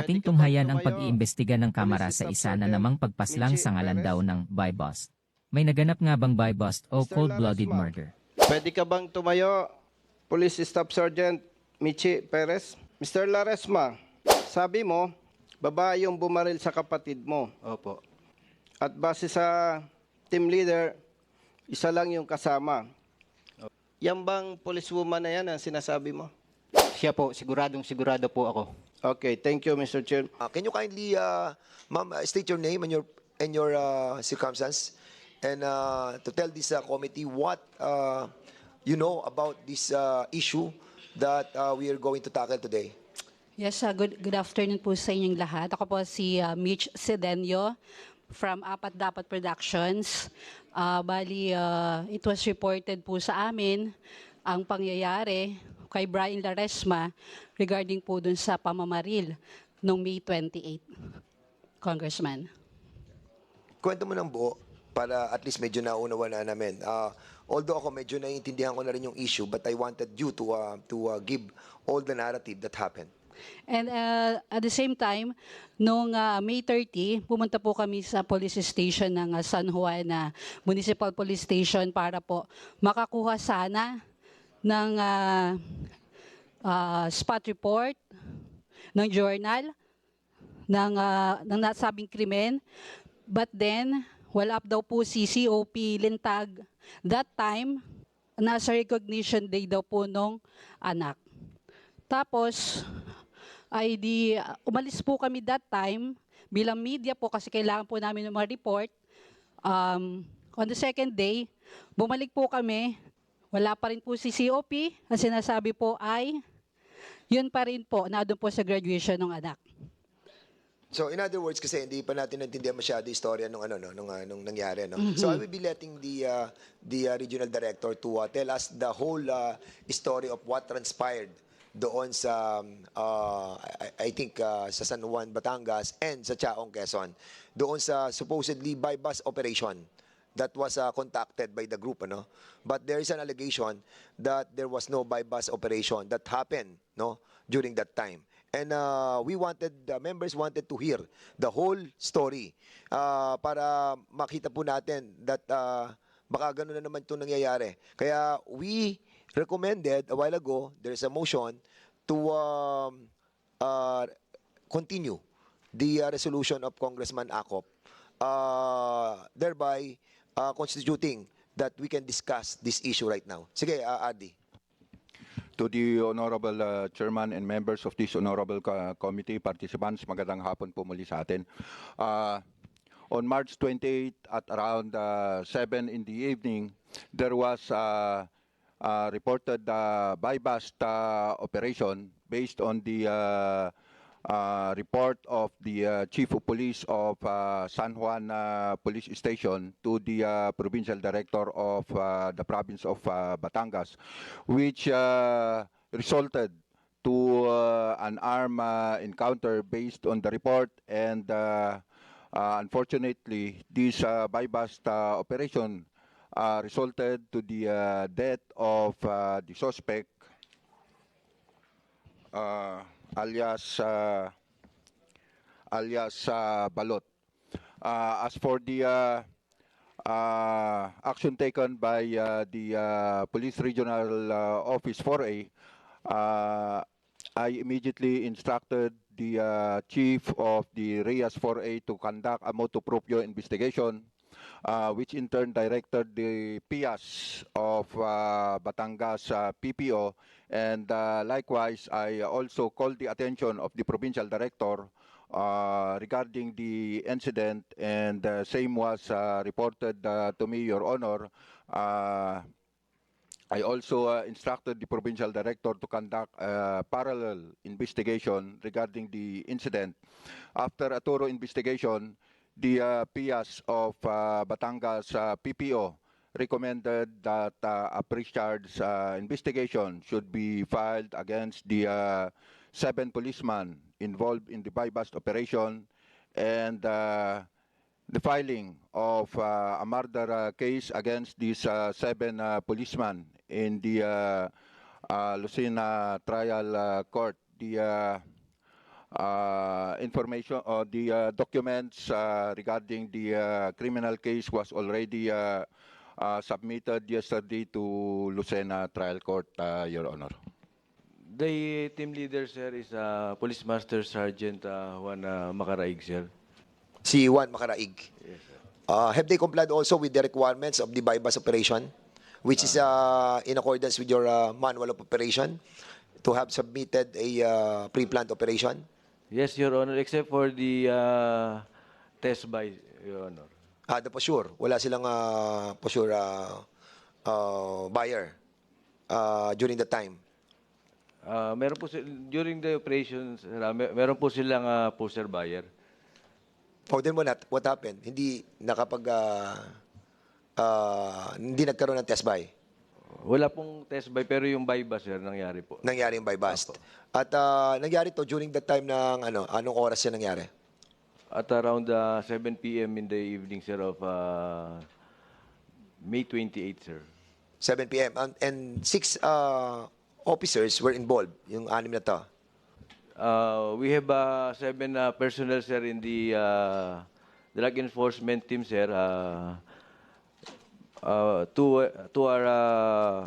Ating tunghayan ang pag-iimbestiga ng Kamara sa isa na namang pagpaslang sa ngalan daw ng buy bust. May naganap nga bang buy bust o cold-blooded murder? Pwede ka bang tumayo, Police Staff Sergeant Michi Perez? Mr. Laresma, sabi mo, babae yung bumaril sa kapatid mo. Opo. At base sa team leader, isa lang yung kasama. Yan bang policewoman na yan ang sinasabi mo? Siya po, siguradong sigurado po ako. Okay, thank you, Mr. Chair. Uh, can you kindly, uh, ma'am, uh, state your name and your and your uh, circumstance, and uh, to tell this uh, committee what uh, you know about this uh, issue that uh, we are going to tackle today. Yes, uh, good, good afternoon po sa inyong lahat. Ako po si uh, Mitch Sedenyo from Apat Dapat Productions. Uh, bali, uh, it was reported po sa amin ang pangyayari kay Brian Laresma regarding po dun sa pamamaril noong May 28, Congressman. Kwento mo ng buo para at least medyo naunawa na namin. Uh, although ako medyo naiintindihan ko na rin yung issue, but I wanted you to uh, to uh, give all the narrative that happened. And uh, at the same time, noong uh, May 30, pumunta po kami sa police station ng uh, San Juan na Municipal Police Station para po makakuha sana ng uh, uh, spot report, ng journal, ng, uh, ng nasabing krimen. But then, wala daw po si COP Lintag. That time, nasa recognition day daw po nung anak. Tapos, ay di, uh, umalis po kami that time bilang media po kasi kailangan po namin ng mga report. Um, on the second day, bumalik po kami. Wala pa rin po si COP. Ang sinasabi po ay, yun pa rin po, na doon po sa graduation ng anak. So in other words kasi hindi pa natin naintindihan masyado yung istorya nung ano no nung, uh, nung nangyari no. So I will be letting the uh, the uh, regional director to uh, tell us the whole uh, story of what transpired doon sa uh, I, I think uh, sa San Juan Batangas and sa Chaong Quezon doon sa supposedly by bus operation that was uh, contacted by the group ano? But there is an allegation that there was no by bus operation that happened no during that time. And uh, we wanted the members wanted to hear the whole story uh, para makita po natin that uh, baka ganun na naman itong nangyayari. Kaya we recommended a while ago there's a motion to um, uh, continue the uh, resolution of Congressman Acop uh, thereby uh, constituting that we can discuss this issue right now sige uh, Adi To the honorable uh, chairman and members of this honorable co- committee participants, magandang hapon po muli sa atin. Uh, on March 28 at around uh, 7 in the evening, there was uh, uh, reported uh, buy-bust uh, operation based on the uh, uh, report of the uh, chief of police of uh, San Juan uh, Police Station to the uh, provincial director of uh, the province of uh, Batangas, which uh, resulted to uh, an armed uh, encounter based on the report and uh, uh, unfortunately this uh, buy-bust uh, operation uh, resulted to the uh, death of uh, the suspect. Uh, alias uh, alias uh, Balot. Uh, as for the uh, uh, action taken by uh, the uh, Police Regional uh, Office 4A, uh, I immediately instructed the uh, chief of the RIAS 4A to conduct a motu proprio investigation uh, which in turn directed the PIAS of uh, Batangas uh, PPO. And uh, likewise, I also called the attention of the provincial director uh, regarding the incident, and uh, same was uh, reported uh, to me, Your Honor. Uh, I also uh, instructed the provincial director to conduct a parallel investigation regarding the incident. After a thorough investigation, the uh, PIAS of uh, Batangas uh, PPO recommended that uh, a pre-charge uh, investigation should be filed against the uh, seven policemen involved in the buy-bust operation and uh, the filing of uh, a murder uh, case against these uh, seven uh, policemen in the uh, uh, Lucena Trial uh, Court. The uh, uh, information or the uh, documents uh, regarding the uh, criminal case was already uh, uh, submitted yesterday to Lucena Trial Court, uh, Your Honor. The team leader, sir, is uh, Police Master Sergeant uh, Juan uh, Macaraig, sir. Si Juan Macaraig. Uh, have they complied also with the requirements of the bypass operation, which is uh, in accordance with your uh, manual of operation, to have submitted a uh, pre-planned operation? Yes, Your Honor, except for the uh, test by, Your Honor. Ah, the posure. Wala silang uh, posure uh, uh, buyer uh, during the time. Uh, meron po sil- during the operations, uh, mer- meron po silang uh, poster buyer. Oh, then what, what happened? Hindi nakapag uh, uh, hindi nagkaroon ng test buy. Wala pong test by, pero yung ba, sir, nangyari po. Nangyari yung bust. At uh, nangyari to during the time ng ano, anong oras yan nangyari? At around uh, 7 p.m. in the evening, sir, of uh, May 28, sir. 7 p.m. And, and six uh, officers were involved, yung anim na to. Uh, we have uh, seven uh, personnel, sir, in the uh, drug enforcement team, sir. Uh, uh, two, two are uh,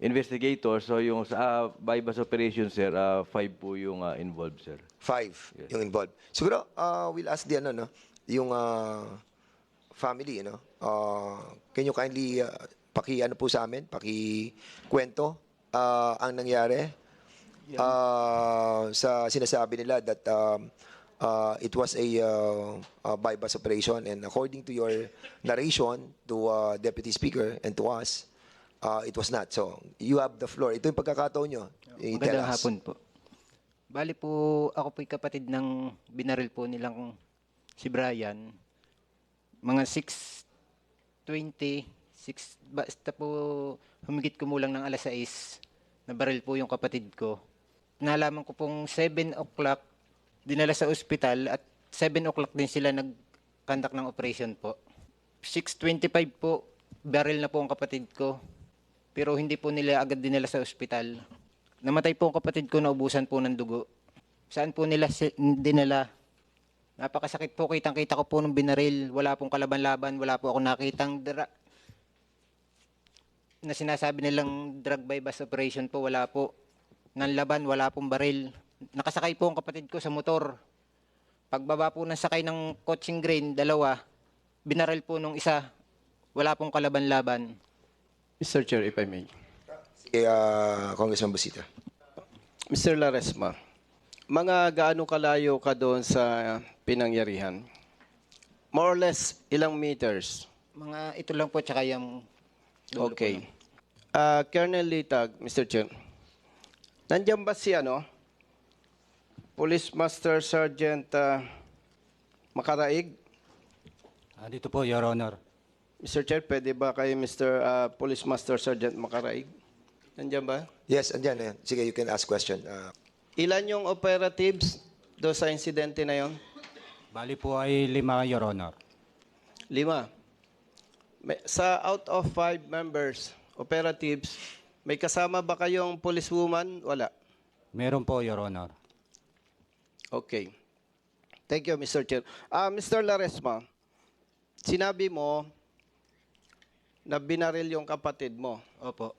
investigators. So yung sa uh, bypass operation, sir, uh, five po yung uh, involved, sir. Five yung involved. Siguro, uh, we'll ask the ano, no? Yung uh, family, no? Uh, can you kindly uh, paki ano po sa amin, paki kwento uh, ang nangyari uh, sa sinasabi nila that um, uh, it was a uh, uh, bypass operation and according to your narration to uh, Deputy Speaker and to us, uh, it was not. So, you have the floor. Ito yung pagkakataon nyo. Magandang hapon po. Bali po, ako po'y kapatid ng binaril po nilang si Brian. Mga 6.20, 6, basta po humigit kumulang ng alas 6, nabaril po yung kapatid ko. Nalaman ko pong 7 o'clock, dinala sa ospital at 7 o'clock din sila nag-conduct ng operation po. 6.25 po, baril na po ang kapatid ko. Pero hindi po nila agad dinala sa ospital. Namatay po ang kapatid ko, naubusan po ng dugo. Saan po nila si- dinala? Napakasakit po, kitang-kita ko po nung binaril. Wala pong kalaban-laban, wala po ako nakitang dra- na sinasabi nilang drug by bus operation po, wala po. Nanlaban, wala pong baril. Nakasakay po ang kapatid ko sa motor. Pagbaba po ng sakay ng coaching grain, dalawa, binaril po nung isa. Wala pong kalaban-laban. Mr. Chair, if I may. Uh, Congressman Busita. Mr. Laresma, mga gaano kalayo ka doon sa pinangyarihan? More or less, ilang meters? Mga ito lang po, tsaka yung... Okay. Ah, Colonel Litag, Mr. Chair. Nandiyan ba si ano? Police Master Sergeant ah, Makaraig? Ah, dito po, Your Honor. Mr. Chair, pwede ba kay Mr. ah, Police Master Sergeant Makaraig? Nandiyan ba? Yes, andyan. Ayan. Sige, you can ask question. Uh, Ilan yung operatives do sa insidente na yon? Bali po ay lima, Your Honor. Lima. May- sa out of five members, operatives, may kasama ba kayong policewoman? Wala. Meron po, Your Honor. Okay. Thank you, Mr. Chair. Ah, Mr. Laresma, sinabi mo na binaril yung kapatid mo. Opo.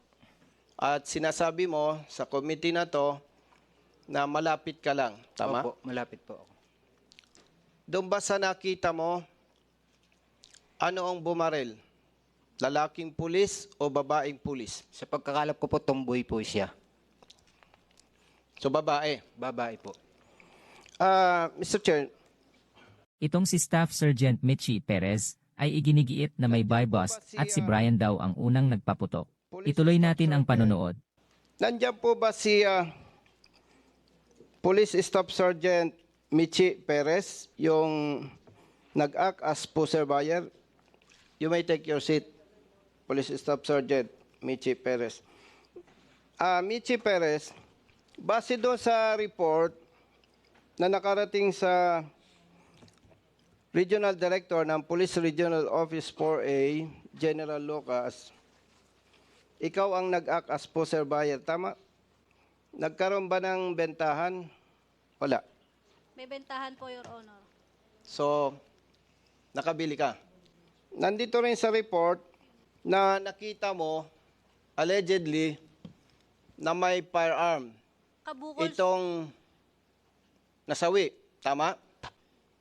At sinasabi mo sa committee na to na malapit ka lang. Tama? Opo, malapit po ako. Doon ba sa nakita mo, ano ang bumaril? Lalaking pulis o babaeng pulis? Sa pagkakalap ko po, tomboy po siya. So babae. Babae po. Ah, Mr. Chair, Itong si Staff Sergeant Michi Perez ay iginigiit na may buy bust at si Brian daw ang unang nagpaputok. Ituloy natin ang panonood. Nandiyan po ba si ah, Police Staff Sergeant Michi Perez, yung nag-act as pusher buyer? You may take your seat, Police Staff Sergeant Michi Perez. Ah, Michi Perez, base doon sa report na nakarating sa Regional Director ng Police Regional Office 4A, General Lucas, ikaw ang nag-act as pusher buyer, tama? Nagkaroon ba ng bentahan? Wala. May bentahan po, Your Honor. So, nakabili ka. Nandito rin sa report na nakita mo, allegedly, na may firearm. Kabukol, Itong nasawi. Tama?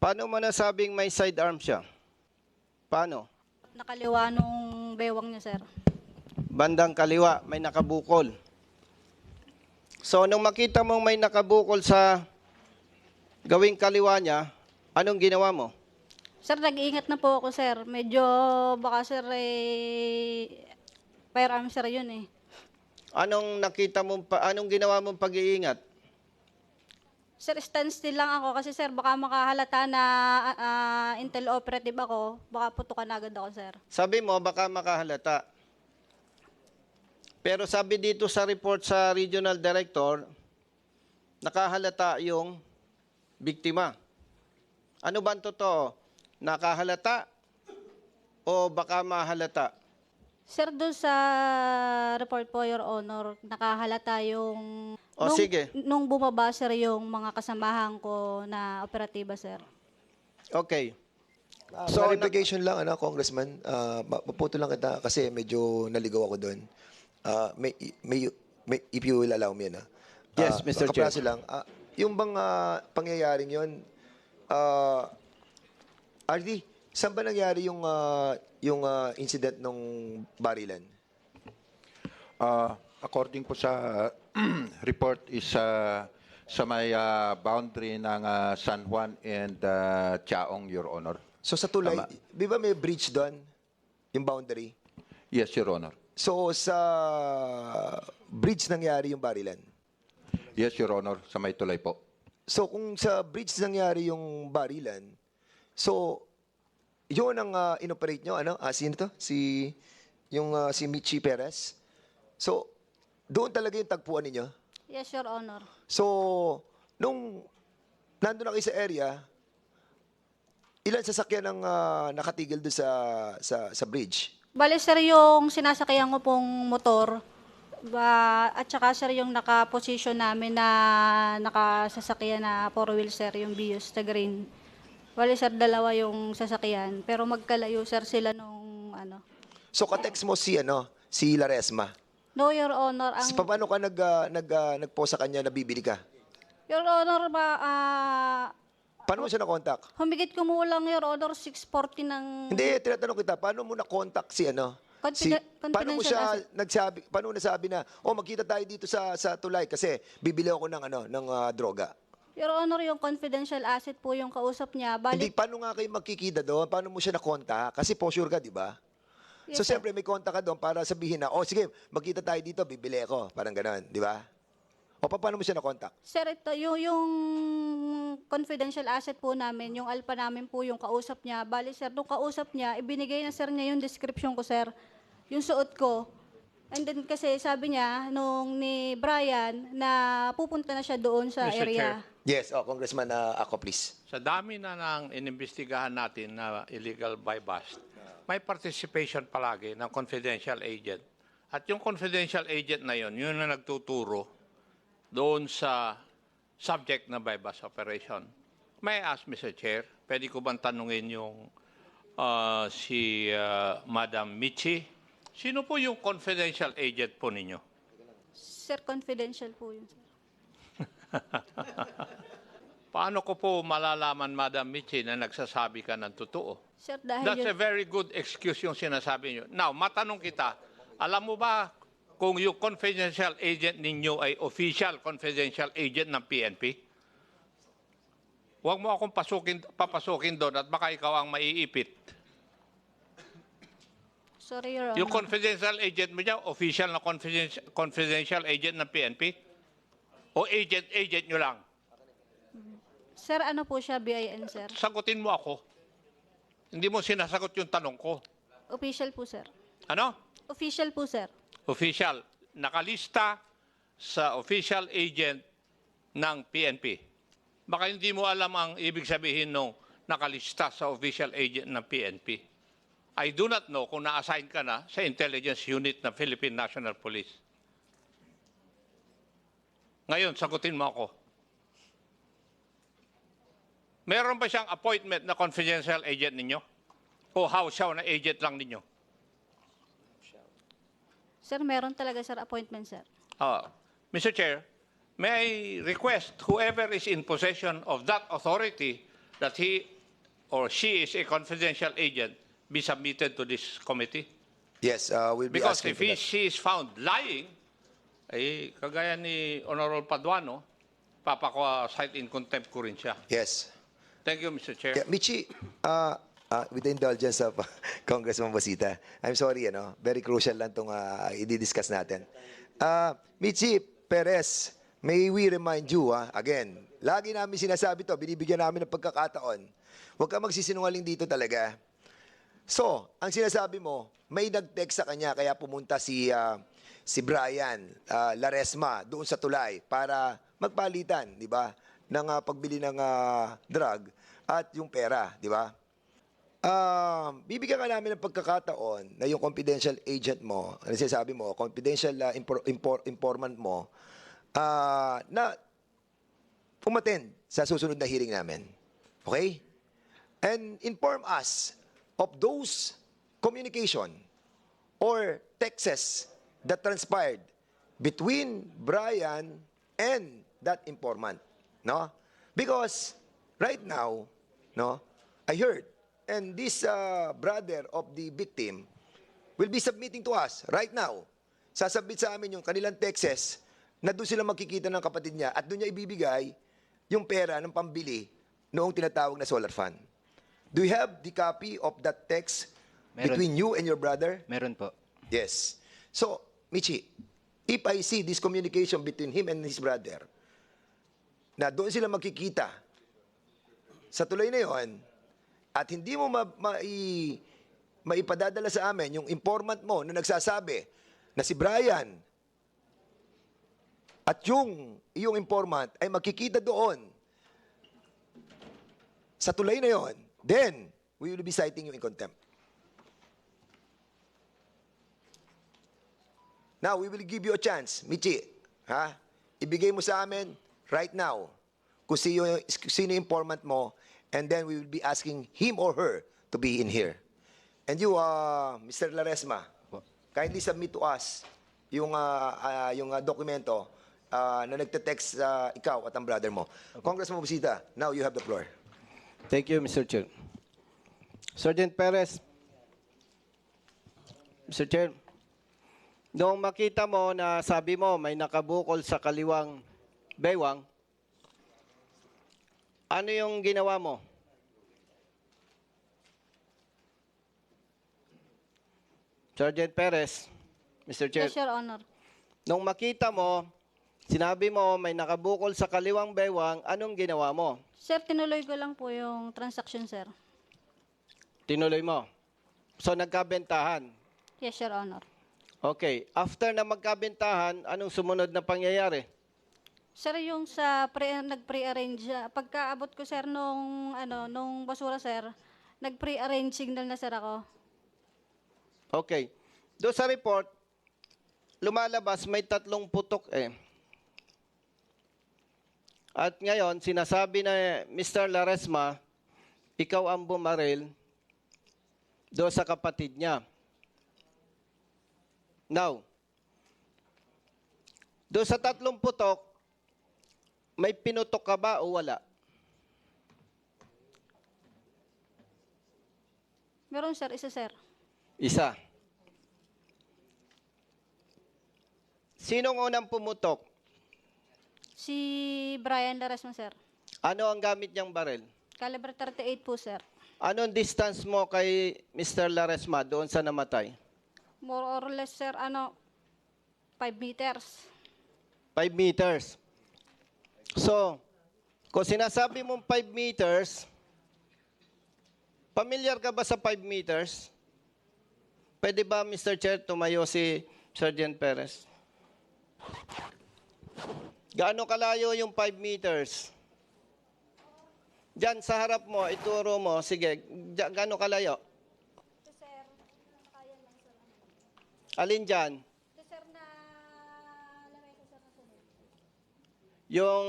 Paano mo nasabing may sidearm siya? Paano? nakaliwa nung bewang niya, sir. Bandang kaliwa, may nakabukol. So, nung makita mong may nakabukol sa gawing kaliwa niya, anong ginawa mo? Sir, nag-iingat na po ako, sir. Medyo, baka, sir, eh, firearm, sir, yun eh. Anong nakita mo, anong ginawa mong pag-iingat? Sir, standstill lang ako kasi, sir, baka makahalata na ah, ah, intel operative ako. Baka putukan agad ako, sir. Sabi mo, baka makahalata. Pero sabi dito sa report sa regional director, nakahalata yung biktima. Ano ba ang totoo? Nakahalata o baka mahalata? Sir, doon sa report po, Your Honor, nakahalata yung... O, sige. Nung bumaba, sir, yung mga kasamahan ko na operatiba, sir. Okay. So, So, clarification lang, ano, Congressman, uh, maputo lang kita kasi medyo naligaw ako doon. Ah, may, may, may, if you will allow me, ano. Yes, Ah, Mr. Chair. kapraso lang, ah, yung bang ah, pangyayaring yun, uh, RD, saan ba nangyari yung, ah, yung ah, incident nung barilan? Uh, according po sa report is uh, sa may uh, boundary ng uh, San Juan and uh, Chaong, Your Honor. So sa tulay, Tama. di ba may bridge doon? Yung boundary? Yes, Your Honor. So sa bridge nangyari yung barilan? Yes, Your Honor, sa may tulay po. So kung sa bridge nangyari yung barilan, so yun ang uh, inoperate nyo, ano? Ah, sino to? Si, yung ah, si Michi Perez. So, doon talaga yung tagpuan ninyo. Yes, Your Honor. So, nung nandun na kayo sa area, ilan sasakyan ang ah, nakatigil doon sa, sa, sa bridge? Bale, sir, yung sinasakyan ko pong motor, ba, at saka, sir, yung naka-position namin na nakasasakyan na four wheel, sir, yung Vios na green. Bale, sir, dalawa yung sasakyan. Pero magkalayo, sir, sila nung, ano. So, katext mo si, ano, si Laresma. No, Your Honor, ang... Si, paano ka nag, ah, nag, ah, nagpo sa kanya na bibili ka? Your Honor, ba, ah, Paano mo siya na-contact? humigit kumulang, Your Honor, 640 ng... Hindi, tinatanong kita, paano mo na-contact si ano? Si, Confide- paano mo confidential siya asset. nagsabi, paano mo nasabi na, oh, magkita tayo dito sa sa tulay kasi bibili ako ng ano, ng ah, droga. Your Honor, yung confidential asset po yung kausap niya. Hindi, Balik, paano nga kayo magkikita doon? Paano mo siya na-contact? Kasi po sure ka, di ba? Yes, so, sir. siyempre, may contact ka doon para sabihin na, oh, sige, magkita tayo dito, bibili ako. Parang gano'n, di ba? O, pa- paano mo siya na-contact? Sir, ito, yung, yung confidential asset po namin, yung alpha namin po yung kausap niya. Bali, sir, nung kausap niya, ibinigay na sir niya yung description ko, sir. Yung suot ko. And then kasi sabi niya, nung ni Brian, na pupunta na siya doon sa Mr. area. Yes, oh, Congressman uh, ako, please. Sa dami na nang inimbestigahan natin na illegal buy bust, may participation palagi ng confidential agent. At yung confidential agent na yun, yun na nagtuturo doon sa subject na bust operation. May ask, Mr. Chair, pwede ko bang tanungin yung ah, si ah, Madam Michi? Sino po yung confidential agent po ninyo? Sir, confidential po yun, sir. Paano ko po malalaman, Madam Michi, na nagsasabi ka ng totoo? Sir, dahil That's yun, a very good excuse yung sinasabi nyo. Now, matanong kita, alam mo ba kung yung confidential agent ninyo ay official confidential agent ng PNP? Huwag mo akong pasukin, papasukin doon at baka ikaw ang maiipit. sorry, Your Honor. Yung confidential agent mo dyan, official na confidential, confidential agent ng PNP? O agent-agent nyo lang? Sir, ano po siya, BIN, sir? Sagutin mo ako. Hindi mo sinasagot yung tanong ko. Official po, sir. Ano? Official po, sir. official, nakalista sa official agent ng PNP. Baka hindi mo alam ang ibig sabihin nung nakalista sa official agent ng PNP. I do not know kung na-assign ka na sa intelligence unit ng Philippine National Police. Ngayon, sagutin mo ako. Meron ba siyang appointment na confidential agent ninyo? O house siya na agent lang ninyo? Sir, meron talaga, sir, appointment, sir. Uh, Mr. Chair, may I request whoever is in possession of that authority that he or she is a confidential agent be submitted to this committee? Yes, uh, we'll be Because asking if for he, that. she is found lying, eh, kagaya ni Honorable Paduano, papako-cite in contempt ko rin siya. Yes. Thank you, Mr. Chair. Yeah, Michi, uh, uh, with the indulgence of Congressman Basita, I'm sorry, ano, very crucial lang itong uh, i-discuss natin. Uh, Michi Perez, may we remind you, ah, again, lagi namin sinasabi to, binibigyan namin ng pagkakataon. Huwag ka magsisinungaling dito talaga. So, ang sinasabi mo, may nag-text sa kanya kaya pumunta si ah, si Brian ah, Laresma doon sa tulay para magpalitan, di ba? Ng ah, pagbili ng ah, drug at yung pera, di ba? Ah, bibigyan ka namin ng pagkakataon na yung confidential agent mo, ano sinasabi mo, confidential ah, impor- impor- informant mo, ah, na umattend sa susunod na hearing namin. Okay? And inform us of those communication or texts that transpired between Brian and that informant, no? Because right now, no, I heard, and this uh, brother of the victim will be submitting to us right now. Sasabit sa amin yung kanilang texts na doon sila magkikita ng kapatid niya at doon niya ibibigay yung pera ng pambili noong tinatawag na solar fund. Do you have the copy of that text Meron. between you and your brother? Meron po. Yes. So, Michi, if I see this communication between him and his brother, na doon sila magkikita sa tuloy na yon, at hindi mo ma, mai, maipadadala sa amin yung informant mo na nagsasabi na si Brian at yung iyong informant ay magkikita doon sa tulay na yon, then we will be citing you in contempt. Now, we will give you a chance, Michi. Ha? Ibigay mo sa amin right now kung sino, sino informant mo and then we will be asking him or her to be in here. And you, uh, Mr. Laresma, kindly submit to us yung, uh, uh, yung uh, dokumento uh, na nagte-text uh, ikaw at ang brother mo. Congressman Busita, now you have the floor. Thank you, Mr. Chair. Sergeant Perez. Mr. Chair, noong makita mo na sabi mo may nakabukol sa kaliwang baywang, ano yung ginawa mo? Sergeant Perez, Mr. Chair, Yes, Your Honor. nung makita mo, sinabi mo may nakabukol sa kaliwang baywang, anong ginawa mo? Sir, tinuloy ko lang po yung transaction, sir. Tinuloy mo. So nagkabentahan. Yes, Your Honor. Okay. After na magkabentahan, anong sumunod na pangyayari? Sir, yung sa pre, nag-pre-arrange, ah, pagkaabot ko, sir, nung, ano, nung basura, sir, nag-pre-arrange signal na, sir, ako. Okay. Doon sa report, lumalabas may tatlong putok eh. At ngayon, sinasabi na Mr. Laresma, ikaw ang bumaril doon sa kapatid niya. Now, doon sa tatlong putok, may pinutok ka ba o wala? Meron, sir, isa, sir. Isa. Sinong unang pumutok? Si Brian Laresma, sir. Ano ang gamit niyang baril? Caliber 38 po, sir. Anong distance mo kay Mr. Laresma doon sa namatay? More or less, sir, ano, 5 meters. 5 meters. So, kung sinasabi mong 5 meters, familiar ka ba sa 5 meters? Pwede ba, Mr. Chair, tumayo si Sergeant Perez? Gaano kalayo yung 5 meters? Diyan sa harap mo, ituro mo, sige, gaano kalayo? Alin dyan? yung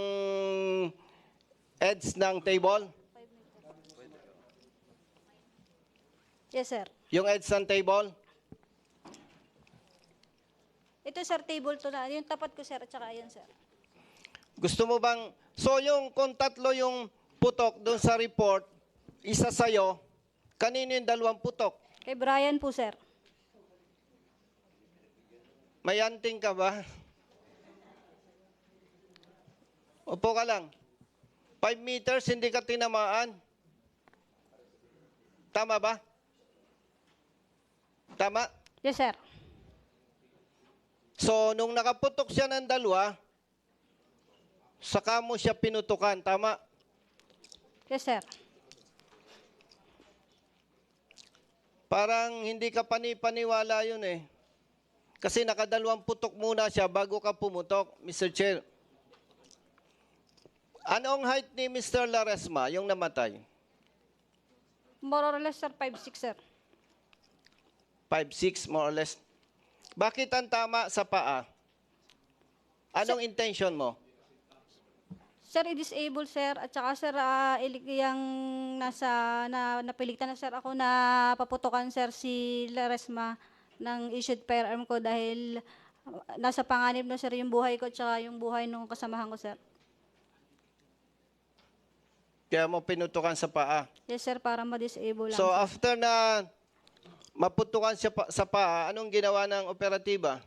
edge ng table? Yes, sir. Yung edge ng table? Ito, sir, table to na. Yung tapat ko, sir, at saka yun, sir. Gusto mo bang, so yung kung tatlo yung putok doon sa report, isa sa'yo, kanino yung dalawang putok? Kay Brian po, sir. May Mayanting ka ba? Upo ka lang. 5 meters, hindi ka tinamaan. Tama ba? Tama? Yes, sir. So, nung nakaputok siya ng dalawa, saka mo siya pinutukan. Tama? Yes, sir. Parang hindi ka panipaniwala yun eh. Kasi nakadalawang putok muna siya bago ka pumutok, Mr. Chair. Anong height ni Mr. Laresma, yung namatay? More or less, sir, 5'6", sir. 5'6", more or less. Bakit ang tama sa paa? Anong intention mo? Sir, i-disable, sir. At saka, sir, uh, yung nasa, na, napilitan na, sir, ako na paputukan, sir, si Laresma ng issued firearm ko dahil uh, nasa panganib na, sir, yung buhay ko at saka yung buhay ng kasamahan ko, sir. Kaya mo pinutukan sa paa. Yes, sir, para ma-disable lang. So sir. after na maputukan siya pa, sa paa, anong ginawa ng operatiba?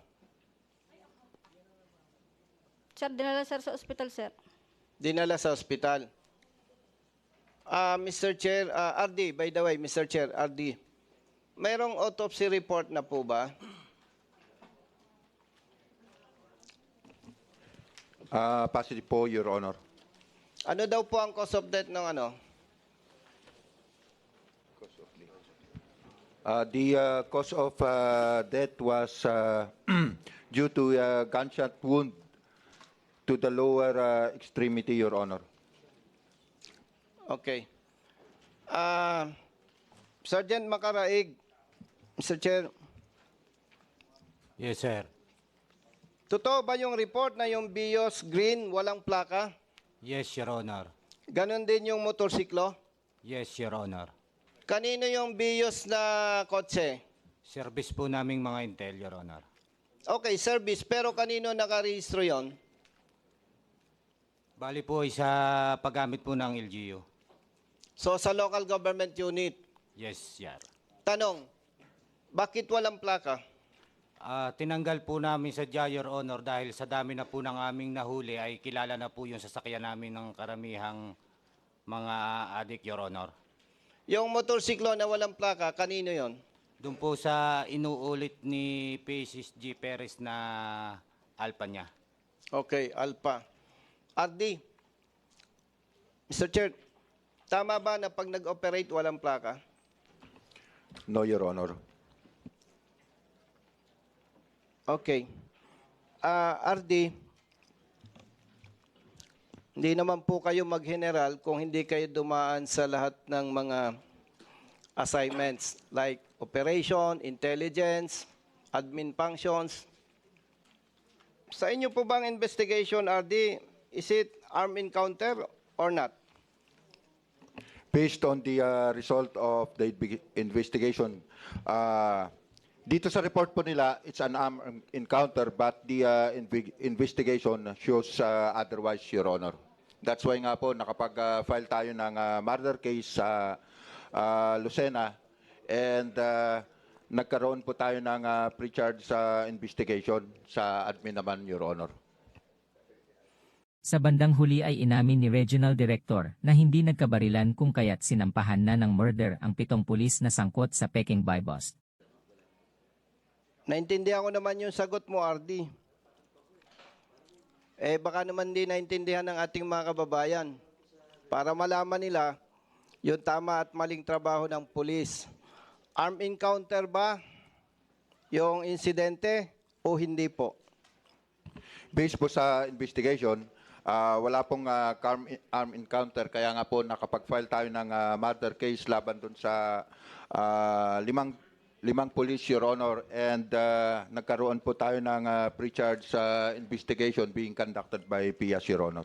sir, dinala, sir, sa ospital, sir. Dinala sa ospital. Ah, Mr. Chair, ah, RD, by the way, Mr. Chair, RD, mayroong autopsy report na po ba? Uh, positive po, Your Honor. Ano daw po ang cause of death ng ano? Uh, the uh, cause of uh, death was uh, due to a gunshot wound to the lower uh, extremity, Your Honor. Okay. Ah, Sergeant Makaraig, Mr. Chair, Yes, sir. totoo ba yung report na yung Bios Green walang plaka? Yes, Your Honor. Ganon din yung motorsiklo? Yes, Your Honor. Kanino yung Bios na kotse? Service po naming mga intel, Your Honor. Okay, service, pero kanino nakarehistro yon? Bali po isa paggamit po ng LGU. So sa local government unit. Yes, sir. Tanong, bakit walang plaka? Ah, tinanggal po namin sa Your Honor dahil sa dami na po ng aming nahuli ay kilala na po yung sasakyan namin ng karamihang mga adik, Your Honor. Yung motorsiklo na walang plaka, kanino yon? Doon po sa inuulit ni Paces G. Perez na alpa niya. Okay, Alpha. RD, Mr. Chair, tama ba na pag nag-operate walang plaka? No, Your Honor. Okay. Ah, RD, hindi naman po kayo mag-general kung hindi kayo dumaan sa lahat ng mga assignments like operation, intelligence, admin functions. Sa inyo po bang investigation, RD, is it armed encounter or not? Based on the uh, result of the inve- investigation, uh, dito sa report po nila, it's an armed encounter, but the uh, inve- investigation shows uh, otherwise, Your Honor. That's why nga po nakapag-file tayo ng uh, murder case sa uh, Lucena and uh, nagkaroon po tayo ng uh, pre-charge sa investigation sa admin naman, Your Honor. Sa bandang huli ay inamin ni Regional Director na hindi nagkabarilan kung kaya't sinampahan na ng murder ang pitong pulis na sangkot sa Peking bust. Naintindihan ko naman yung sagot mo, RD. Eh, baka naman di naintindihan ng ating mga kababayan. Para malaman nila yung tama at maling trabaho ng pulis. Armed encounter ba yung insidente o hindi po? Based po sa investigation, ah, wala pong uh, armed encounter kaya nga po nakapag-file tayo ng ah, murder case laban dun sa ah, limang limang police, Your Honor, and ah, nagkaroon po tayo ng ah, pre-charge sa investigation being conducted by PIAS, Your Honor.